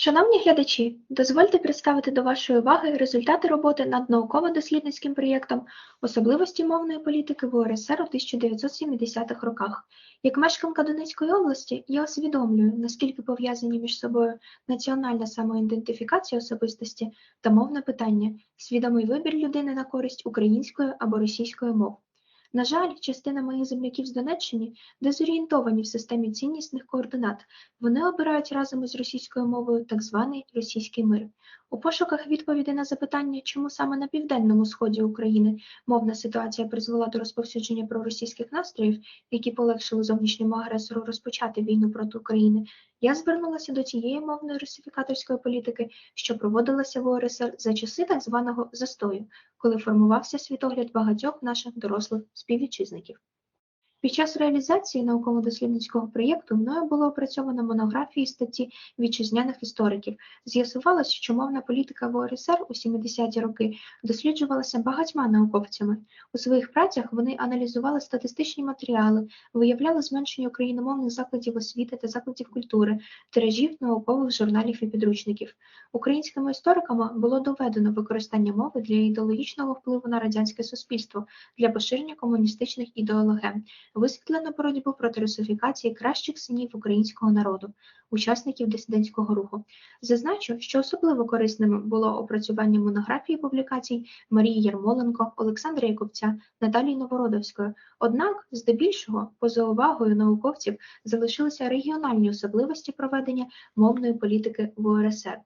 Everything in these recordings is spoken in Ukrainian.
Шановні глядачі, дозвольте представити до вашої уваги результати роботи над науково-дослідницьким проєктом «Особливості мовної політики в УРСР у 1970-х роках». Як мешканка Донецької області, я усвідомлюю, наскільки пов'язані між собою національна самоідентифікація особистості та мовне питання, свідомий вибір людини на користь української або російської мов. На жаль, частина моїх земляків з Донеччини дезорієнтовані в системі ціннісних координат. Вони обирають разом із російською мовою так званий російський мир. У пошуках відповіді на запитання, чому саме на південному сході України мовна ситуація призвела до розповсюдження проросійських настроїв, які полегшили зовнішньому агресору розпочати війну проти України, я звернулася до тієї мовної русифікаторської політики, що проводилася в УРСР за часи так званого застою, коли формувався світогляд багатьох наших дорослих співвітчизників. Під час реалізації науково-дослідницького проєкту мною було опрацьовано монографії статті вітчизняних істориків. З'ясувалося, що мовна політика в УРСР у 70-ті роки досліджувалася багатьма науковцями. У своїх працях вони аналізували статистичні матеріали, виявляли зменшення україномовних закладів освіти та закладів культури, тиражів наукових журналів і підручників. Українськими істориками було доведено використання мови для ідеологічного впливу на радянське суспільство, для поширення комуністичних ідеологем висвітлено боротьбу проти русифікації кращих синів українського народу, учасників дисидентського руху. Зазначу, що особливо корисним було опрацювання монографії публікацій Марії Ярмоленко, Олександра Яковця, Наталії Новородовської. Однак, здебільшого, поза увагою науковців залишилися регіональні особливості проведення мовної політики в УРСР.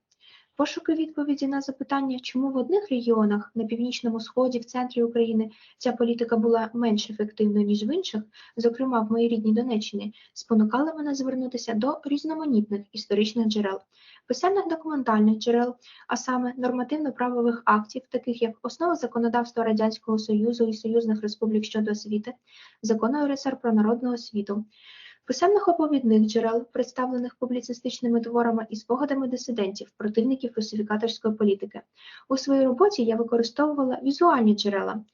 Пошуки відповіді на запитання, чому в одних регіонах на північному сході, в центрі України ця політика була менш ефективною, ніж в інших, зокрема в моїй рідній Донеччині, спонукали мене звернутися до різноманітних історичних джерел, писемних документальних джерел, а саме нормативно-правових актів, таких як основа законодавства Радянського Союзу і союзних республік щодо освіти, закону РСР про народну освіту писемних оповідних джерел, представлених публіцистичними творами і спогадами дисидентів, противників русифікаторської політики. У своїй роботі я використовувала візуальні джерела.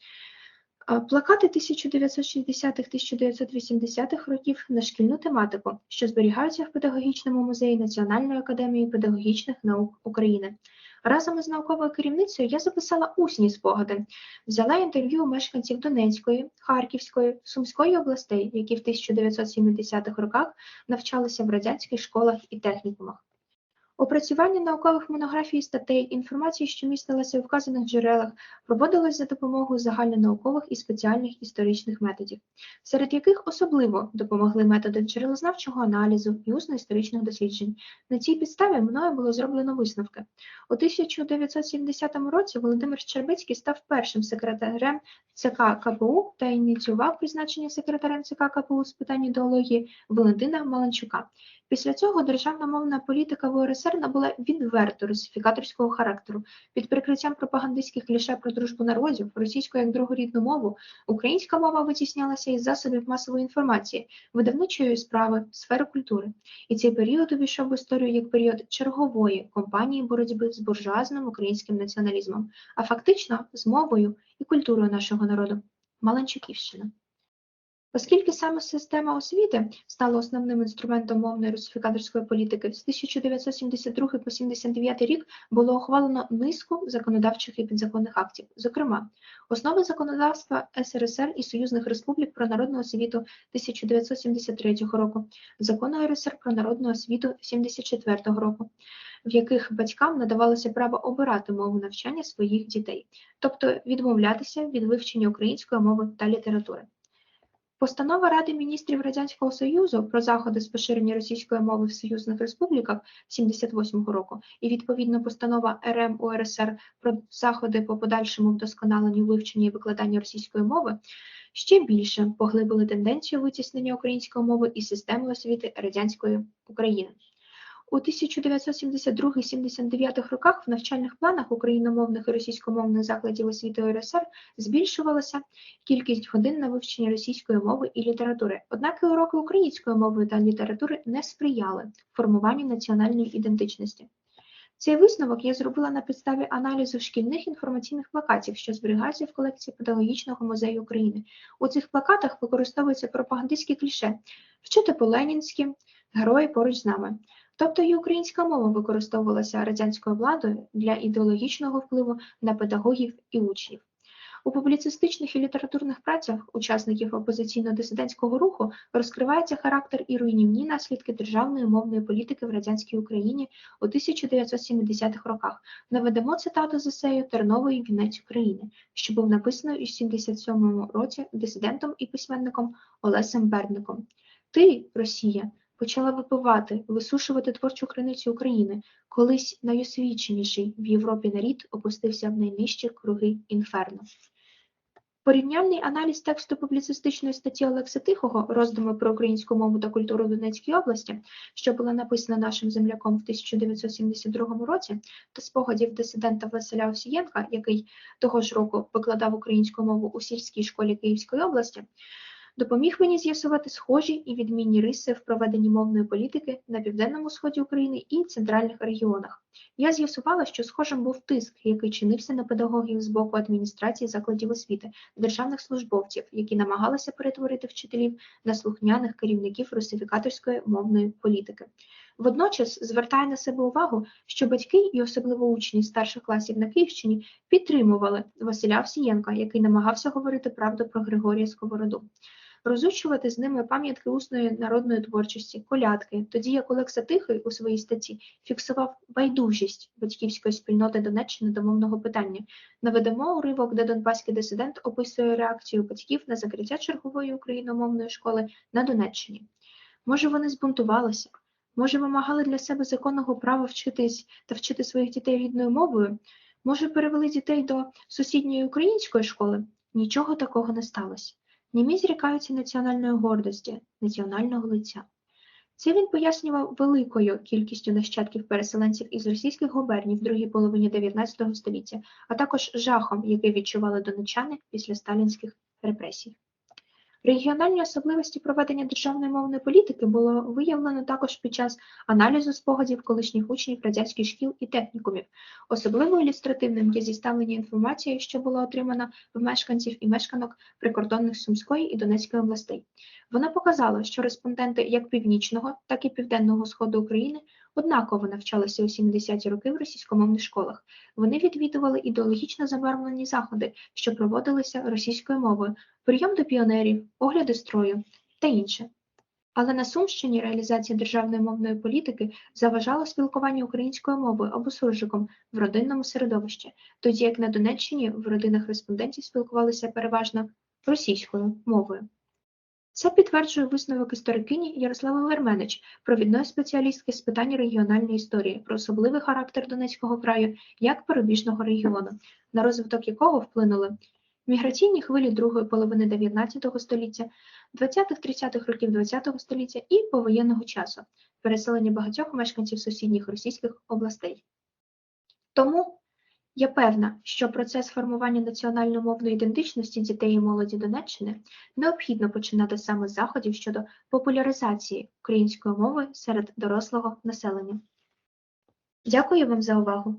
Плакати 1960-1980-х років на шкільну тематику, що зберігаються в Педагогічному музеї Національної академії педагогічних наук України. Разом із науковою керівницею я записала усні спогади, взяла інтерв'ю у мешканців Донецької, Харківської, Сумської областей, які в 1970-х роках навчалися в радянських школах і технікумах. Опрацювання наукових монографій статей, інформації, що містилася у вказаних джерелах, проводилось за допомогою загальнонаукових і спеціальних історичних методів, серед яких особливо допомогли методи джерелознавчого аналізу і усно-історичних досліджень. На цій підставі мною було зроблено висновки. У 1970 році Володимир Щербицький став першим секретарем ЦК КПУ та ініціював призначення секретарем ЦК КПУ з питань ідеології Валентина Маланчука. Після цього державна мовна політика в УРСР набула відверто русифікаторського характеру. Під прикриттям пропагандистських кліше про дружбу народів, російську як другорідну мову, українська мова витіснялася із засобів масової інформації, видавничої справи, сфери культури. І цей період увійшов в історію як період чергової кампанії боротьби з буржуазним українським націоналізмом, а фактично з мовою і культурою нашого народу Маланчуківщина. Оскільки саме система освіти стала основним інструментом мовної русифікаторської політики, з 1972 по 79 рік було ухвалено низку законодавчих і підзаконних актів, зокрема, основи законодавства СРСР і Союзних Республік про народну освіту 1973 року, закону РСР про народну освіту 1974 року, в яких батькам надавалося право обирати мову навчання своїх дітей, тобто відмовлятися від вивчення української мови та літератури. Постанова Ради міністрів Радянського Союзу про заходи з поширення російської мови в союзних республіках 78-го року і відповідно постанова РМ УРСР про заходи по подальшому вдосконаленню вивчення і викладання російської мови ще більше поглибили тенденцію витіснення української мови із системи освіти радянської України. У 1972-79 роках в навчальних планах україномовних і російськомовних закладів освіти РСР збільшувалася кількість годин на вивчення російської мови і літератури. Однак і уроки української мови та літератури не сприяли формуванню національної ідентичності. Цей висновок я зробила на підставі аналізу шкільних інформаційних плакатів, що зберігаються в колекції Педагогічного музею України. У цих плакатах використовуються пропагандистські кліше, вчити по-ленінськи, герої поруч з нами. Тобто і українська мова використовувалася радянською владою для ідеологічного впливу на педагогів і учнів. У публіцистичних і літературних працях учасників опозиційно-дисидентського руху розкривається характер і руйнівні наслідки державної мовної політики в радянській Україні у 1970-х роках. Наведемо цитату з есею Тернової «Вінець України», що був написаний у 77-му році дисидентом і письменником Олесем Бердником. Ти, Росія, почала випивати, висушувати творчу криницю України, колись найосвіченіший в Європі нарід опустився в найнижчі круги інферно. Порівняльний аналіз тексту публіцистичної статті Олекса Тихого «Роздуми про українську мову та культуру в Донецькій області», що була написана нашим земляком в 1972 році, та спогадів дисидента Василя Осієнка, який того ж року викладав українську мову у сільській школі Київської області, допоміг мені з'ясувати схожі і відмінні риси в проведенні мовної політики на південному сході України і центральних регіонах. Я з'ясувала, що схожим був тиск, який чинився на педагогів з боку адміністрації закладів освіти, державних службовців, які намагалися перетворити вчителів на слухняних керівників русифікаторської мовної політики. Водночас звертає на себе увагу, що батьки і особливо учні старших класів на Київщині підтримували Василя Овсієнка, який намагався говорити правду про Григорія Сковороду розучувати з ними пам'ятки усної народної творчості, колядки, тоді як Олекса Тихий у своїй статті фіксував байдужість батьківської спільноти Донеччини до мовного питання. Наведемо уривок, де донбаський дисидент описує реакцію батьків на закриття чергової україномовної школи на Донеччині. Може, вони збунтувалися, може, вимагали для себе законного права вчитись та вчити своїх дітей рідною мовою, може, перевели дітей до сусідньої української школи? Нічого такого не сталося. Німі зрікаються національної гордості, національного лиця. Це він пояснював великою кількістю нащадків переселенців із російських губерній в другій половині 19 століття, а також жахом, який відчували донечани після сталінських репресій. Регіональні особливості проведення державної мовної політики було виявлено також під час аналізу спогадів колишніх учнів радянських шкіл і технікумів. Особливо ілюстративним є зіставлення інформації, що була отримана в мешканців і мешканок прикордонних Сумської і Донецької областей. Вона показала, що респонденти як північного, так і південного сходу України однаково навчалися у 70-ті роки в російськомовних школах. Вони відвідували ідеологічно забарвлені заходи, що проводилися російською мовою, прийом до піонерів, огляди строю та інше. Але на Сумщині реалізація державної мовної політики заважала спілкуванню українською мовою або суржиком в родинному середовищі, тоді як на Донеччині в родинах респондентів спілкувалися переважно російською мовою. Це підтверджує висновок історикині Ярослава Верменич, провідної спеціалістки з питань регіональної історії, про особливий характер Донецького краю як порубіжного регіону, на розвиток якого вплинули міграційні хвилі другої половини 19 століття, 20-30-х років ХХ століття і повоєнного часу, переселення багатьох мешканців сусідніх російських областей. Тому я певна, що процес формування національно-мовної ідентичності дітей і молоді Донеччини необхідно починати саме з заходів щодо популяризації української мови серед дорослого населення. Дякую вам за увагу!